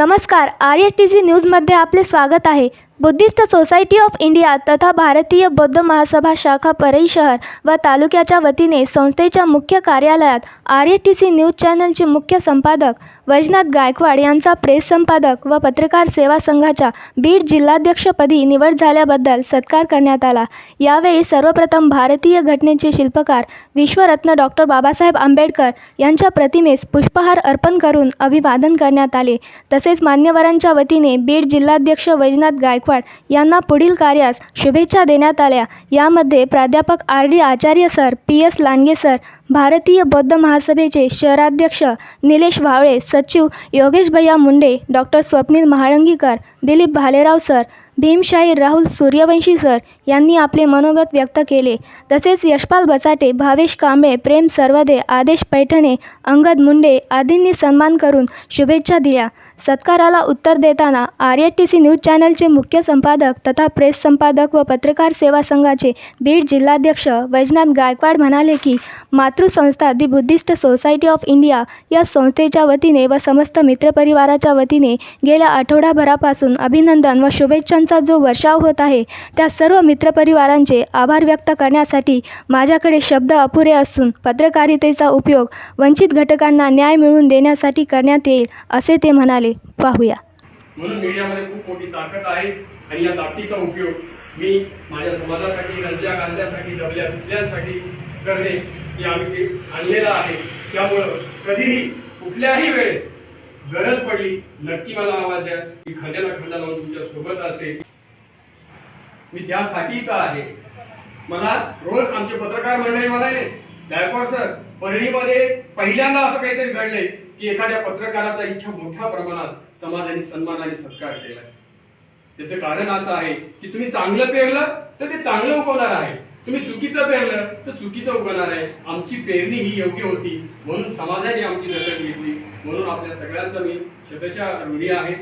नमस्कार R S T C न्यूजमध्ये आपले स्वागत आहे. बुद्धिस्ट सोसायटी ऑफ इंडिया तथा भारतीय बौद्ध महासभा शाखा परळी शहर व तालुक्याच्या वतीने संस्थेच्या मुख्य कार्यालयात R S T C news चॅनलचे मुख्य संपादक वैजनाथ गायकवाड यांचा प्रेस संपादक व पत्रकार सेवा संघाच्या बीड जिल्हाध्यक्षपदी निवड झाल्याबद्दल सत्कार करण्यात आला. यावेळी सर्वप्रथम भारतीय घटनेचे शिल्पकार विश्वरत्न डॉक्टर बाबासाहेब आंबेडकर यांच्या प्रतिमेस पुष्पहार अर्पण करून अभिवादन करण्यात आले. तसेच मान्यवरांच्या वतीने बीड जिल्हाध्यक्ष वैजनाथ गायकवाड यांना पुढील कार्यास शुभेच्छा देण्यात आल्या. यामध्ये प्राध्यापक आर डी आचार्य sir P S Landge sir भारतीय बौद्ध महासभेचे शहराध्यक्ष निलेश वावळे सचिव योगेश भैया मुंडे डॉक्टर स्वप्नील महाळंगीकर दिलीप भालेराव सर भीमशाही राहुल सूर्यवंशी सर यांनी आपले मनोगत व्यक्त केले. तसेच यशपाल बचाटे भावेश कांबळे प्रेम सर्वदे आदेश पैठणे अंगद मुंडे आदींनी सन्मान करून शुभेच्छा दिल्या. सत्काराला उत्तर देताना R S T C news चॅनलचे मुख्य संपादक तथा प्रेस संपादक व पत्रकार सेवा संघाचे बीड जिल्हाध्यक्ष वैजनाथ गायकवाड म्हणाले की मातृसंस्था the Buddhist society of India या संस्थेच्या वतीने व समस्त मित्रपरिवाराच्या वतीने गेल्या आठवडाभरापासून अभिनंदन व शुभेच्छांचा जो वर्षाव होत आहे त्या सर्व मित्रपरिवारांचे आभार व्यक्त करण्यासाठी माझ्याकडे शब्द अपुरे असून पत्रकारितेचा उपयोग वंचित घटकांना न्याय मिळवून देण्यासाठी करण्यात येईल असे ते म्हणाले. पाहूया. म्हणून मीडियामध्ये खूप मोठी ताकद आहे आणि या ताकदीचा उपयोग मी माझ्या समाजासाठी रंजल्या गांजल्यासाठी दबल्या पिचल्यासाठी करणे हे आम्ही आणलेलं आहे. त्यामुळं कधीही कुठल्याही वेळेस गरज पडली नक्की मला आवाज द्या. मी खांद्याला खांदा लावून तुमच्यासोबत असेल मी त्यासाठीच आहे. मला रोज आमचे पत्रकार मंडळी म्हणाले गायकवाड सर परळीमध्ये पहिल्यांदा असं काहीतरी घडलंय की एखाद्या पत्रकाराचा इतक्या मोठ्या प्रमाणात समाजाने सन्मान आणि सत्कार केलाय. त्याचं कारण असं आहे की तुम्ही चांगलं पेरलं तर ते चांगलं उगवणार आहे. तुम्ही चुकीचं पेरलं तर चुकीचं उगवणार आहे. आमची पेरणी ही योग्य होती. म्हणून समाजाने आमची दखल घेतली. म्हणून आपल्या सगळ्यांचा मी शतशा ऋणी आहे.